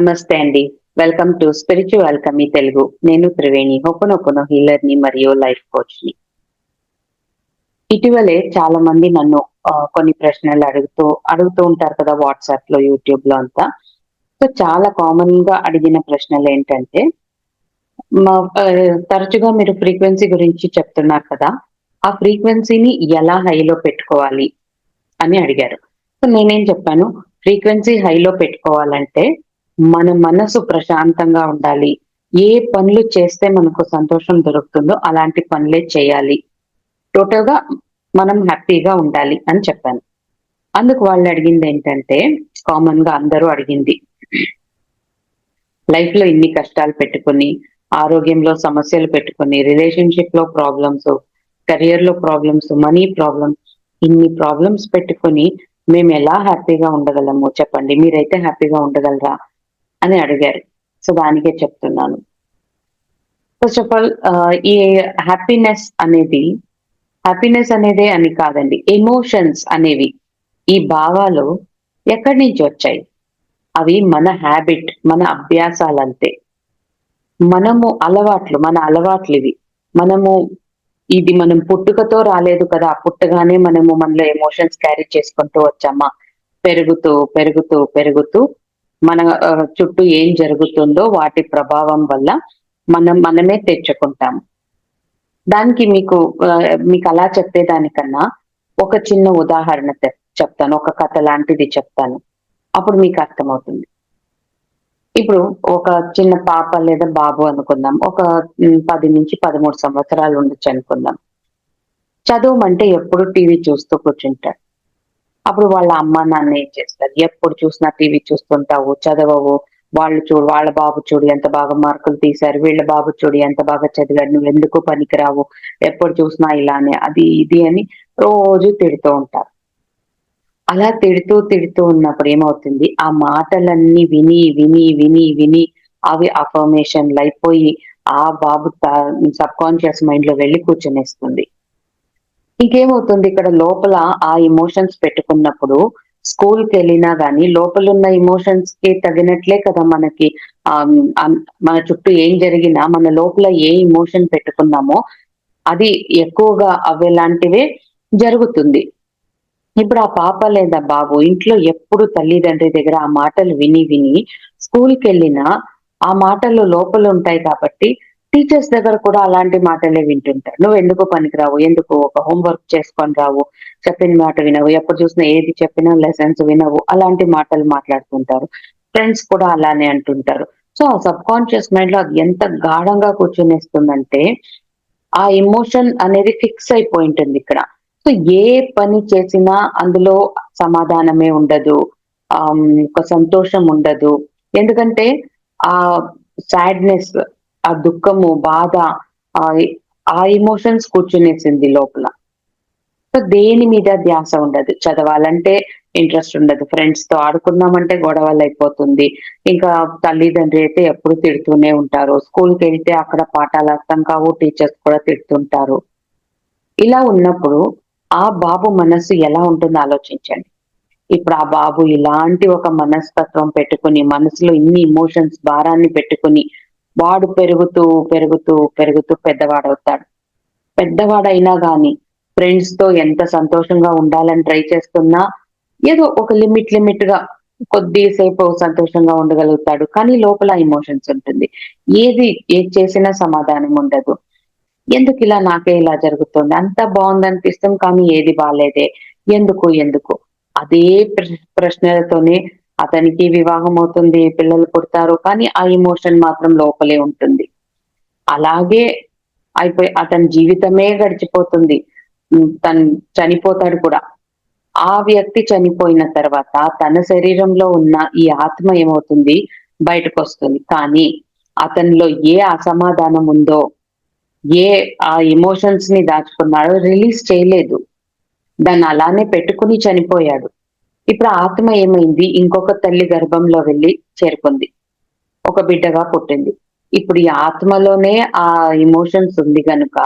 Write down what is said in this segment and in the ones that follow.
నమస్తే అండి. Welcome to spiritual కమి తెలుగు. నేను త్రివేణి. హొపనొపనో హీలర్ని మరియు లైఫ్ కోచ్ని ఇటీవలే చాలా మంది నన్ను కొన్ని ప్రశ్నలు అడుగుతూ అడుగుతూ ఉంటారు కదా వాట్సాప్లో యూట్యూబ్లో అంతా. సో చాలా కామన్గా అడిగిన ప్రశ్నలు ఏంటంటే మా తరచుగా మీరు ఫ్రీక్వెన్సీ గురించి చెప్తున్నారు కదా ఆ ఫ్రీక్వెన్సీని ఎలా హైలో పెట్టుకోవాలి అని అడిగారు. సో నేనేం చెప్పాను? ఫ్రీక్వెన్సీ హైలో పెట్టుకోవాలంటే మన మనసు ప్రశాంతంగా ఉండాలి. ఏ పనులు చేస్తే మనకు సంతోషం దొరుకుతుందో అలాంటి పనులే చేయాలి. టోటల్గా మనం హ్యాపీగా ఉండాలి అని చెప్పాను. అందుకు వాళ్ళు అడిగింది ఏంటంటే కామన్గా అందరూ అడిగింది. లైఫ్లో ఇన్ని కష్టాలు పెట్టుకుని ఆరోగ్యంలో సమస్యలు పెట్టుకుని రిలేషన్షిప్లో ప్రాబ్లమ్స్ కెరియర్లో ప్రాబ్లమ్స్ మనీ ప్రాబ్లమ్స్ ఇన్ని ప్రాబ్లమ్స్ పెట్టుకుని మేము ఎలా హ్యాపీగా ఉండగలము? చెప్పండి. మీరైతే హ్యాపీగా ఉండగలరా? అని అడిగారు. సో దానికే చెప్తున్నాను. ఫస్ట్ ఆఫ్ ఆల్ ఈ హ్యాపీనెస్ అనేది హ్యాపీనెస్ అనేదే అని కాదండి ఎమోషన్స్ అనేవి ఈ భావాలు ఎక్కడి నుంచి వచ్చాయి? అవి మన హ్యాబిట్ మన అభ్యాసాలంతే. మనము అలవాట్లు మన అలవాట్లు ఇవి. మనము ఇది మనం పుట్టుకతో రాలేదు కదా పుట్టగానే మనము మనలో ఎమోషన్స్ క్యారీ చేసుకుంటూ వచ్చామా? పెరుగుతూ పెరుగుతూ పెరుగుతూ మన చుట్టూ ఏం జరుగుతుందో వాటి ప్రభావం వల్ల మనం మనమే తెచ్చుకుంటాము దానికి మీకు మీకు అలా చెప్పేదానికన్నా ఒక చిన్న ఉదాహరణ చెప్తాను. ఒక కథ లాంటిది చెప్తాను. అప్పుడు మీకు అర్థమవుతుంది. ఇప్పుడు ఒక చిన్న పాప లేదా బాబు అనుకుందాం. ఒక పది నుంచి పదమూడు సంవత్సరాలు ఉండొచ్చు అనుకుందాం. చదవమంటే ఎప్పుడు టీవీ చూస్తూ కూర్చుంటాడు. అప్పుడు వాళ్ళ అమ్మ నాన్న ఏం చేస్తారు? ఎప్పుడు చూసినా టీవీ చూస్తుంటావు చదవవు. వాళ్ళు చూడు వాళ్ళ బాబు చూడు ఎంత బాగా మార్కులు తీశారు వీళ్ళ బాబు చూడు ఎంత బాగా చదివాడు నువ్వు ఎందుకు పనికిరావు? ఎప్పుడు చూసినా ఇలానే అది ఇది అని రోజు తిడుతూ ఉంటారు. అలా తిడుతూ తిడుతూ ఉన్నప్పుడు ఏమవుతుంది? ఆ మాటలన్నీ విని విని విని విని అవి అఫర్మేషన్లు అయిపోయి ఆ బాబు సబ్ కాన్షియస్ మైండ్లో వెళ్ళి కూర్చునేస్తుంది. ఇంకేమవుతుంది? ఇక్కడ లోపల ఆ ఎమోషన్స్ పెట్టుకున్నప్పుడు స్కూల్కి వెళ్ళినా గానీ లోపల ఉన్న ఎమోషన్స్కి తగినట్లే కదా మనకి. ఆ మన చుట్టూ ఏం జరిగినా మన లోపల ఏ ఎమోషన్ పెట్టుకున్నామో అది ఎక్కువగా అవేలాంటివే జరుగుతుంది. ఇప్పుడు ఆ పాప లేదా బాబు ఇంట్లో ఎప్పుడు తల్లిదండ్రి దగ్గర ఆ మాటలు విని విని స్కూల్కి వెళ్ళినా ఆ మాటలు లోపల ఉంటాయి కాబట్టి టీచర్స్ దగ్గర కూడా అలాంటి మాటలే వింటుంటారు. నువ్వు ఎందుకు పనికిరావు? ఎందుకు ఒక హోంవర్క్ చేసుకొని రావు? చెప్పిన మాట వినవు. ఎప్పుడు చూసినా ఏది చెప్పినా లెసన్స్ వినవు. అలాంటి మాటలు మాట్లాడుతుంటారు. ఫ్రెండ్స్ కూడా అలానే అంటుంటారు. సో ఆ సబ్ కాన్షియస్ మైండ్లో అది ఎంత గాఢంగా కూర్చునేస్తుందంటే ఆ ఎమోషన్ అనేది ఫిక్స్ అయిపోయి ఉంటుంది ఇక్కడ. సో ఏ పని చేసినా అందులో సమాధానమే ఉండదు. ఆ ఒక సంతోషం ఉండదు. ఎందుకంటే ఆ సాడ్నెస్ ఆ దుఃఖము బాధ ఆ ఎమోషన్స్ కూర్చునేసింది లోపల. సో దేని మీద ధ్యాస ఉండదు. చదవాలంటే ఇంట్రెస్ట్ ఉండదు. ఫ్రెండ్స్తో ఆడుకుందామంటే గొడవలు అయిపోతుంది ఇంకా తల్లిదండ్రి అయితే ఎప్పుడు తిడుతూనే ఉంటారు. స్కూల్కి వెళ్తే అక్కడ పాఠాలు అర్థం కావు టీచర్స్ కూడా తిడుతుంటారు. ఇలా ఉన్నప్పుడు ఆ బాబు మనస్సు ఎలా ఉంటుందో ఆలోచించండి. ఇప్పుడు ఆ బాబు ఇలాంటి ఒక మనస్తత్వం పెట్టుకుని మనసులో ఇన్ని ఇమోషన్స్ భారాన్ని పెట్టుకుని వాడు పెరుగుతూ పెరుగుతూ పెరుగుతూ పెద్దవాడవుతాడు. పెద్దవాడైనా గాని ఫ్రెండ్స్తో ఎంత సంతోషంగా ఉండాలని ట్రై చేస్తున్నా ఏదో ఒక లిమిట్ లిమిట్గా కొద్దిసేపు సంతోషంగా ఉండగలుగుతాడు. కానీ లోపల ఇమోషన్స్ ఉంటుంది. ఏది ఏది చేసినా సమాధానం ఉండదు. ఎందుకు ఇలా నాకే ఇలా జరుగుతుంది? అంత బాగుంది అనిపిస్తుంది కానీ ఏది బాగాలేదే ఎందుకు ఎందుకు? అదే ప్రశ్నలతోనే అతనికి వివాహం అవుతుంది పిల్లలు పుడతారు కానీ ఆ ఎమోషన్ మాత్రం లోపలే ఉంటుంది. అలాగే అయిపోయి అతని జీవితమే గడిచిపోతుంది. తను చనిపోతాడు కూడా. ఆ వ్యక్తి చనిపోయిన తర్వాత తన శరీరంలో ఉన్న ఈ ఆత్మ ఏమవుతుంది? బయటకు వస్తుంది కానీ అతనిలో ఏ అసమాధానం ఉందో ఏ ఆ ఎమోషన్స్ని దాచుకున్నాడో రిలీజ్ చేయలేదు. దాన్ని అలానే పెట్టుకుని చనిపోయాడు. ఇప్పుడు ఆత్మ ఏమైంది? ఇంకొక తల్లి గర్భంలో వెళ్ళి చేరుకుంది. ఒక బిడ్డగా పుట్టింది. ఇప్పుడు ఈ ఆత్మలోనే ఆ ఎమోషన్స్ ఉంది కనుక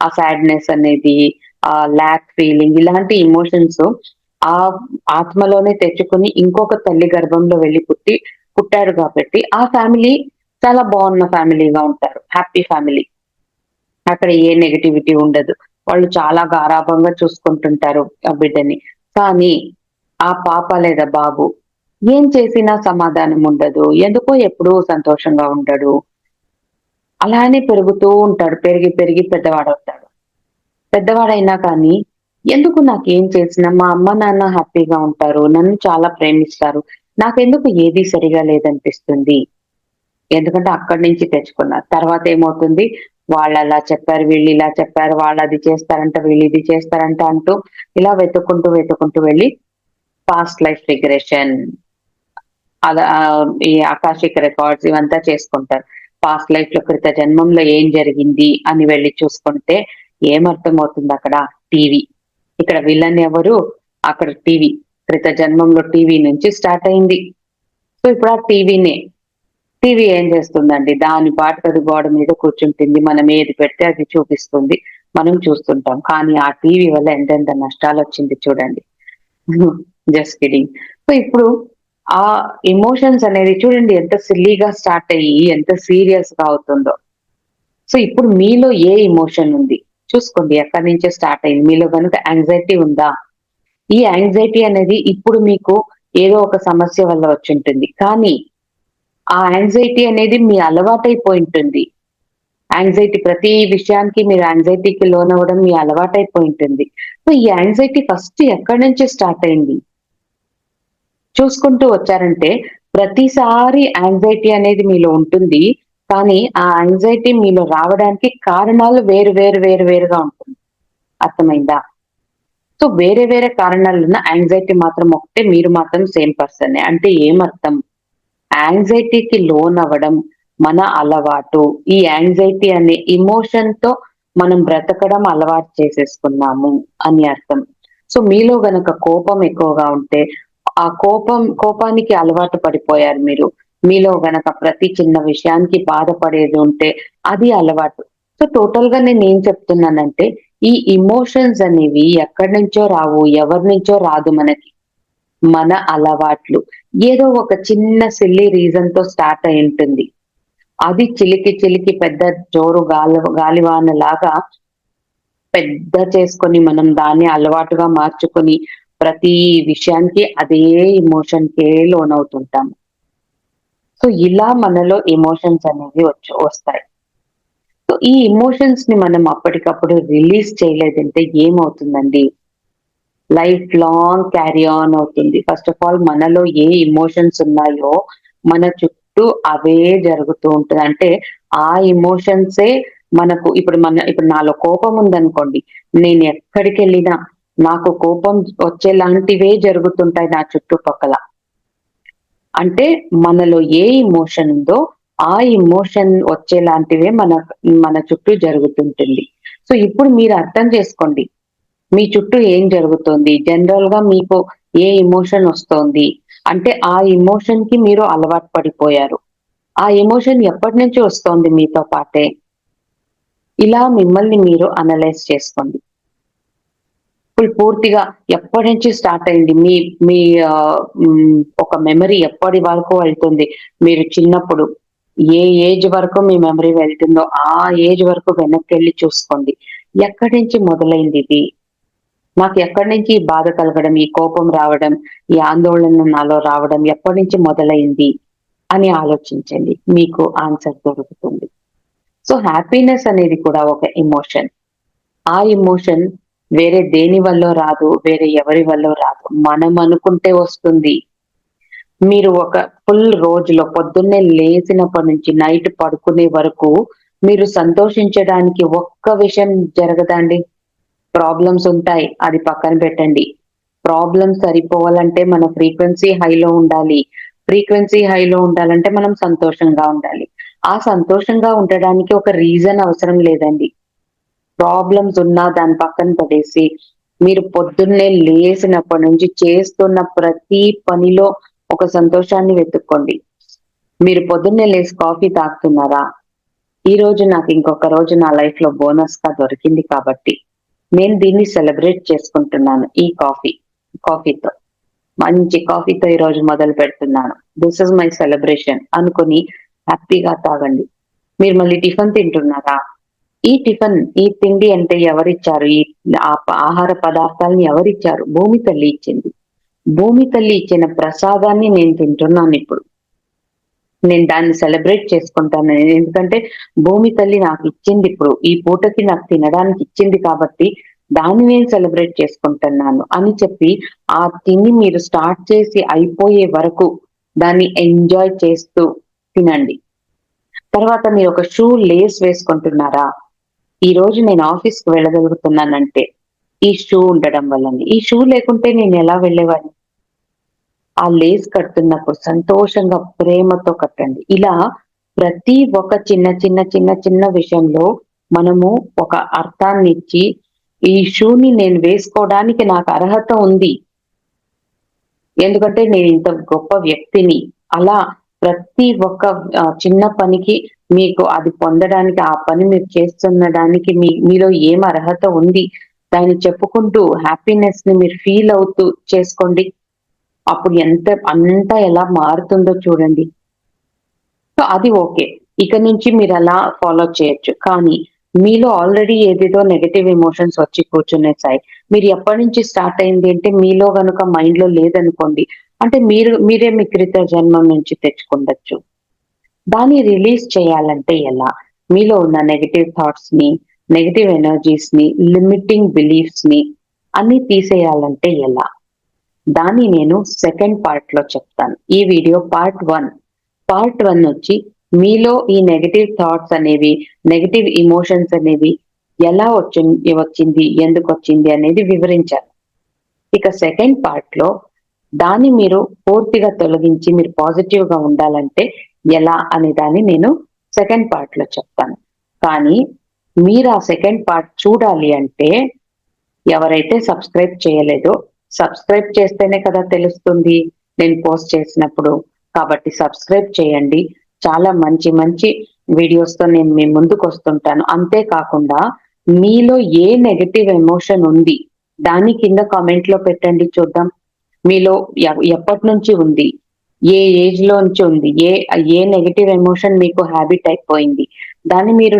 ఆ సాడ్నెస్ అనేది ఆ ల్యాక్ ఫీలింగ్ ఇలాంటి ఎమోషన్స్ ఆ ఆత్మలోనే తెచ్చుకుని ఇంకొక తల్లి గర్భంలో వెళ్ళి పుట్టి పుట్టారు కాబట్టి ఆ ఫ్యామిలీ చాలా బాగున్న ఫ్యామిలీగా ఉంటారు. హ్యాపీ ఫ్యామిలీ అక్కడ ఏ నెగటివిటీ ఉండదు. వాళ్ళు చాలా గారాభంగా చూసుకుంటుంటారు ఆ బిడ్డని. కానీ ఆ పాప లేదా బాబు ఏం చేసినా సమాధానం ఉండదు. ఎందుకో ఎప్పుడూ సంతోషంగా ఉండడు. అలానే పెరుగుతూ ఉంటాడు. పెరిగి పెరిగి పెద్దవాడవుతాడు పెద్దవాడైనా కానీ ఎందుకు నాకేం చేసినా మా అమ్మ నాన్న హ్యాపీగా ఉంటారు. నన్ను చాలా ప్రేమిస్తారు. నాకెందుకు ఏది సరిగా లేదనిపిస్తుంది? ఎందుకంటే అక్కడి నుంచి తెచ్చుకున్నారు. తర్వాత ఏమవుతుంది? వాళ్ళు అలా చెప్పారు వీళ్ళు ఇలా చెప్పారు వాళ్ళు అది చేస్తారంట వీళ్ళు ఇది చేస్తారంట అంటూ ఇలా వెతుక్కుంటూ వెతుక్కుంటూ వెళ్ళి పాస్ట్ లైఫ్ రిగ్రెషన్ ఈ ఆకాశిక రికార్డ్స్ ఇవంతా చేసుకుంటారు. పాస్ట్ లైఫ్లో క్రిత జన్మంలో ఏం జరిగింది అని వెళ్ళి చూసుకుంటే ఏమర్థం అవుతుంది అక్కడ? టీవీ ఇక్కడ విలన్ ఎవరు? అక్కడ టీవీ క్రిత జన్మంలో టీవీ నుంచి స్టార్ట్ అయింది. సో ఇప్పుడు ఆ టీవీనే టీవీ ఏం చేస్తుందండి? దాని పాటు అది గోడ మీద కూర్చుంటుంది. మనం ఏది పెడితే అది చూపిస్తుంది. మనం చూస్తుంటాం. కానీ ఆ టీవీ వల్ల ఎంతెంత నష్టాలు వచ్చింది చూడండి. జస్ట్ కిడింగ్ సో ఇప్పుడు ఆ ఎమోషన్స్ అనేది చూడండి ఎంత సిల్లీగా స్టార్ట్ అయ్యి ఎంత సీరియస్గా అవుతుందో. సో ఇప్పుడు మీలో ఏ ఎమోషన్ ఉంది? చూసుకోండి ఎక్కడి నుంచే స్టార్ట్ అయింది? మీలో కనుక యాంగ్జైటీ ఉందా? ఈ యాంగ్జైటీ అనేది ఇప్పుడు మీకు ఏదో ఒక సమస్య వల్ల వచ్చి ఉంటుంది. కానీ ఆ యాంగ్జైటీ అనేది మీ అలవాటైపోయి ఉంటుంది. యాంగ్జైటీ ప్రతి విషయానికి మీరు యాంగ్జైటీకి లోన్ అవ్వడం మీ అలవాటైపోయి ఉంటుంది. సో ఈ యాంగ్జైటీ ఫస్ట్ ఎక్కడి నుంచి స్టార్ట్ అయింది? చూసుకుంటూ వచ్చారంటే ప్రతిసారి యాంగ్జైటీ అనేది మీలో ఉంటుంది. కానీ ఆ యాంగ్జైటీ మీలో రావడానికి కారణాలు వేరు వేరు వేరు వేరుగా ఉంటుంది. అర్థమైందా? సో వేరే వేరే కారణాలు ఉన్న యాంగ్జైటీ మాత్రం ఒకటే మీరు మాత్రం సేమ్ పర్సన్ అంటే ఏమర్థం యాంగ్జైటీకి లోన్ అవ్వడం మన అలవాటు. ఈ యాంగ్జైటీ అనే ఇమోషన్తో మనం బ్రతకడం అలవాటు చేసేసుకున్నాము అని అర్థం. సో మీలో గనక కోపం ఎక్కువగా ఉంటే ఆ కోపం కోపానికి అలవాటు పడిపోయారు మీరు. మీలో గనక ప్రతి చిన్న విషయానికి బాధపడేది ఉంటే అది అలవాటు. సో టోటల్గా నేను ఏం చెప్తున్నానంటే ఈ ఇమోషన్స్ అనేవి ఎక్కడి నుంచో రావు ఎవరి నుంచో రాదు మనకి. మన అలవాట్లు. ఏదో ఒక చిన్న సిల్లి రీజన్తో స్టార్ట్ అయి ఉంటుంది. అది చిలికి చిలికి పెద్ద జోరు గాలి గాలివాన లాగా పెద్ద చేసుకొని మనం దాన్ని అలవాటుగా మార్చుకొని ప్రతి విషయానికి అదే ఇమోషన్ కే లోన్ అవుతుంటాము సో ఇలా మనలో ఎమోషన్స్ అనేవి వచ్చి వస్తాయి. సో ఈ ఎమోషన్స్ని మనం అప్పటికప్పుడు రిలీజ్ చేయలేదంటే ఏమవుతుందండి? లైఫ్ లాంగ్ క్యారీ ఆన్ అవుతుంది. ఫస్ట్ ఆఫ్ ఆల్ మనలో ఏ ఇమోషన్స్ ఉన్నాయో మన చుట్టూ అవే జరుగుతూ ఉంటుంది అంటే ఆ ఇమోషన్సే మనకు ఇప్పుడు మన ఇప్పుడు నాలో కోపం ఉందనుకోండి నేను ఎక్కడికి వెళ్ళినా నాకు కోపం వచ్చేలాంటివే జరుగుతుంటాయి నా చుట్టుపక్కల. అంటే మనలో ఏ ఇమోషన్ ఉందో ఆ ఇమోషన్ వచ్చేలాంటివే మన మన చుట్టూ జరుగుతుంటుంది. సో ఇప్పుడు మీరు అర్థం చేసుకోండి. మీ చుట్టూ ఏం జరుగుతుంది? జనరల్గా మీకు ఏ ఇమోషన్ వస్తోంది? అంటే ఆ ఇమోషన్కి మీరు అలవాటు పడిపోయారు. ఆ ఎమోషన్ ఎప్పటి నుంచి వస్తోంది మీతో పాటే? ఇలా మిమ్మల్ని మీరు అనలైజ్ చేసుకోండి. ఇప్పుడు పూర్తిగా ఎప్పటి నుంచి స్టార్ట్ అయింది? మీ మీ ఒక మెమరీ ఎప్పటి వరకు వెళ్తుంది? మీరు చిన్నప్పుడు ఏ ఏజ్ వరకు మీ మెమరీ వెళ్తుందో ఆ ఏజ్ వరకు వెనక్కి వెళ్ళి చూసుకోండి. ఎక్కడి నుంచి మొదలైంది ఇది? నాకు ఎక్కడి నుంచి ఈ బాధ కలగడం ఈ కోపం రావడం ఈ ఆందోళన నాలో రావడం ఎప్పటి నుంచి మొదలైంది అని ఆలోచించండి. మీకు ఆన్సర్ దొరుకుతుంది. సో హ్యాపీనెస్ అనేది కూడా ఒక ఎమోషన్ ఆ ఎమోషన్ వేరే దేని వల్ల రాదు వేరే ఎవరి వల్ల రాదు. మనం అనుకుంటే వస్తుంది. మీరు ఒక ఫుల్ రోజులో పొద్దున్నే లేచినప్పటి నుంచి నైట్ పడుకునే వరకు మీరు సంతోషించడానికి ఒక్క విషయం జరగదండి ప్రాబ్లమ్స్ ఉంటాయి అది పక్కన పెట్టండి. ప్రాబ్లమ్స్ సరిపోవాలంటే మన ఫ్రీక్వెన్సీ హైలో ఉండాలి. ఫ్రీక్వెన్సీ హైలో ఉండాలంటే మనం సంతోషంగా ఉండాలి. ఆ సంతోషంగా ఉండడానికి ఒక రీజన్ అవసరం లేదండి. ప్రాబ్లమ్స్ ఉన్నా దాని పక్కన పడేసి మీరు పొద్దున్నే లేచినప్పటి నుంచి చేస్తున్న ప్రతి పనిలో ఒక సంతోషాన్ని వెతుక్కోండి. మీరు పొద్దున్నే లేచి కాఫీ తాగుతున్నారా? ఈ రోజు నాకు ఇంకొక రోజు నా లైఫ్లో బోనస్గా దొరికింది కాబట్టి నేను దీన్ని సెలబ్రేట్ చేసుకుంటున్నాను ఈ కాఫీ కాఫీతో. మంచి కాఫీతో ఈ రోజు మొదలు పెడుతున్నాను. దిస్ ఇస్ మై సెలబ్రేషన్ అనుకుని హ్యాపీగా తాగండి. మీరు మళ్ళీ టిఫిన్ తింటున్నారా? ఈ టిఫిన్ ఈ తిండి అంటే ఎవరిచ్చారు? ఈ ఆహార పదార్థాలని ఎవరిచ్చారు? భూమి తల్లి ఇచ్చింది. భూమి తల్లి ఇచ్చిన ప్రసాదాన్ని నేను తింటున్నాను ఇప్పుడు. నేను దాన్ని సెలబ్రేట్ చేసుకుంటాను. ఎందుకంటే భూమి తల్లి నాకు ఇచ్చింది ఇప్పుడు. ఈ పూటకి నాకు తినడానికి ఇచ్చింది కాబట్టి దాన్ని నేను సెలబ్రేట్ చేసుకుంటున్నాను అని చెప్పి ఆ తిని మీరు స్టార్ట్ చేసి అయిపోయే వరకు దాన్ని ఎంజాయ్ చేస్తూ తినండి. తర్వాత మీరు ఒక షూ లేస్ వేసుకుంటున్నారా? ఈ రోజు నేను ఆఫీస్కు వెళ్ళగలుగుతున్నానంటే ఈ షూ ఉండడం వల్లని. ఈ షూ లేకుంటే నేను ఎలా వెళ్ళేవాడిని ఆ లేస్ కడుతున్నప్పుడు సంతోషంగా ప్రేమతో కట్టండి. ఇలా ప్రతి ఒక్క చిన్న చిన్న చిన్న చిన్న విషయంలో మనము ఒక అర్థాన్ని ఇచ్చి ఈ షూని నేను వేసుకోవడానికి నాకు అర్హత ఉంది. ఎందుకంటే నేను ఇంత గొప్ప వ్యక్తిని. అలా ప్రతి ఒక్క చిన్న పనికి మీకు అది పొందడానికి ఆ పని మీరు చేస్తున్నదానికి మీ మీలో ఏం అర్హత ఉంది? దాన్ని చెప్పుకుంటూ హ్యాపీనెస్ని మీరు ఫీల్ అవుతూ చేసుకోండి. అప్పుడు ఎంత అంతా ఎలా మారుతుందో చూడండి. సో అది ఓకే. ఇక నుంచి మీరు అలా ఫాలో చేయొచ్చు. కానీ మీలో ఆల్రెడీ ఏదేదో నెగటివ్ ఎమోషన్స్ వచ్చి కూర్చునేసాయి. మీరు ఎప్పటి నుంచి స్టార్ట్ అయింది అంటే మీలో కనుక మైండ్లో లేదనుకోండి అంటే మీరు మీరే మీ క్రిత జన్మం నుంచి తెచ్చుకుండొచ్చు. దాన్ని రిలీజ్ చేయాలంటే ఎలా? మీలో ఉన్న నెగటివ్ థాట్స్ని నెగటివ్ ఎనర్జీస్ని లిమిటింగ్ బిలీఫ్స్ని అన్ని తీసేయాలంటే ఎలా? దాన్ని నేను సెకండ్ పార్ట్లో చెప్తాను. ఈ video part one. Part one వచ్చి మీలో ఈ నెగటివ్ థాట్స్ అనేవి నెగటివ్ ఇమోషన్స్ అనేవి ఎలా వచ్చి వచ్చింది ఎందుకు వచ్చింది అనేది వివరించాను ఇక సెకండ్ పార్ట్లో దాన్ని మీరు పూర్తిగా తొలగించి మీరు పాజిటివ్గా ఉండాలంటే ఎలా అనే దాన్ని నేను సెకండ్ పార్ట్లో చెప్తాను. కానీ మీరు ఆ సెకండ్ పార్ట్ చూడాలి అంటే ఎవరైతే సబ్స్క్రైబ్ చేయలేదో సబ్స్క్రైబ్ చేస్తేనే కదా తెలుస్తుంది నేను పోస్ట్ చేసినప్పుడు. కాబట్టి సబ్స్క్రైబ్ చేయండి. చాలా మంచి మంచి వీడియోస్తో నేను మీ ముందుకు వస్తుంటాను. అంతేకాకుండా మీలో ఏ నెగటివ్ ఎమోషన్ ఉంది దాని కింద కామెంట్లో పెట్టండి చూద్దాం. మీలో ఎప్పటి నుంచి ఉంది? ఏ ఏజ్లో నుంచి ఉంది? ఏ ఏ నెగటివ్ ఎమోషన్ మీకు హ్యాబిట్ అయిపోయింది? దాన్ని మీరు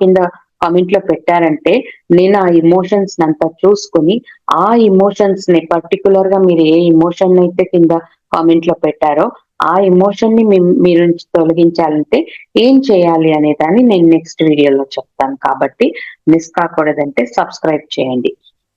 కింద కామెంట్లో పెట్టారంటే నేను ఆ ఇమోషన్స్ అంతా చూసుకుని ఆ ఇమోషన్స్ని పర్టికులర్గా మీరు ఏ ఇమోషన్ అయితే కింద కామెంట్లో పెట్టారో ఆ ఎమోషన్ని మీరు తొలగించాలంటే ఏం చేయాలి అనే దాన్ని నేను నెక్స్ట్ వీడియోలో చెప్తాను. కాబట్టి మిస్ కాకూడదంటే సబ్స్క్రైబ్ చేయండి.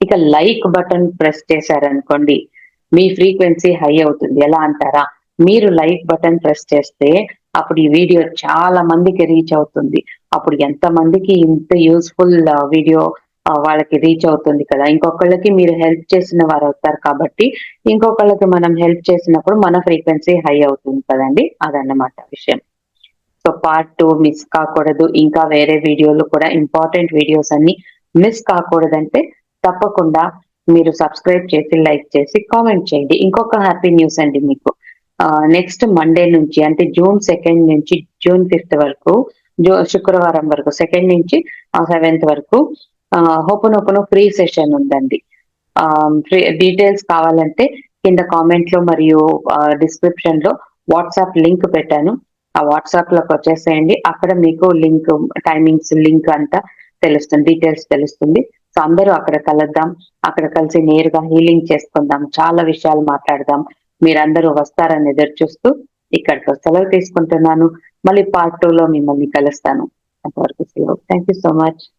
ఇక లైక్ బటన్ ప్రెస్ చేశారనుకోండి మీ ఫ్రీక్వెన్సీ హై అవుతుంది. ఎలా అంటారా? మీరు లైక్ బటన్ ప్రెస్ చేస్తే అప్పుడు ఈ వీడియో చాలా మందికి రీచ్ అవుతుంది. అప్పుడు ఎంత మందికి ఇంత యూస్ఫుల్ వీడియో వాళ్ళకి రీచ్ అవుతుంది కదా. ఇంకొకళ్ళకి మీరు హెల్ప్ చేసిన వారు అవుతారు కాబట్టి ఇంకొకళ్ళకి మనం హెల్ప్ చేసినప్పుడు మన ఫ్రీక్వెన్సీ హై అవుతుంది కదండి. అదన్నమాట విషయం. సో పార్ట్ టూ మిస్ కాకూడదు. ఇంకా వేరే వీడియోలు కూడా ఇంపార్టెంట్ వీడియోస్ అన్ని మిస్ కాకూడదంటే తప్పకుండా మీరు సబ్స్క్రైబ్ చేసి లైక్ చేసి కామెంట్ చేయండి. ఇంకొక హ్యాపీ న్యూస్ అండి మీకు. నెక్స్ట్ మండే నుంచి అంటే జూన్ సెకండ్ నుంచి జూన్ ఫిఫ్త్ వరకు జూ శుక్రవారం వరకు సెకండ్ నుంచి సెవెంత్ వరకు ఓపెన్ ఓపెన్ ఫ్రీ సెషన్ ఉందండి. ఫ్రీ డీటెయిల్స్ కావాలంటే కింద కామెంట్లో మరియు డిస్క్రిప్షన్లో వాట్సాప్ లింక్ పెట్టాను. ఆ వాట్సాప్లోకి వచ్చేసేయండి. అక్కడ మీకు లింక్ టైమింగ్స్ లింక్ అంతా తెలుస్తుంది డీటెయిల్స్ తెలుస్తుంది. సో అందరూ అక్కడ కలుద్దాం. అక్కడ కలిసి నేరుగా హీలింగ్ చేసుకుందాం. చాలా విషయాలు మాట్లాడదాం. మీరందరూ వస్తారని ఎదురు చూస్తూ ఇక్కడితో సెలవు తీసుకుంటున్నాను. మళ్ళీ పార్ట్ టూ లో మిమ్మల్ని కలుస్తాను. అంతవరకు సెలవు. Thank you so much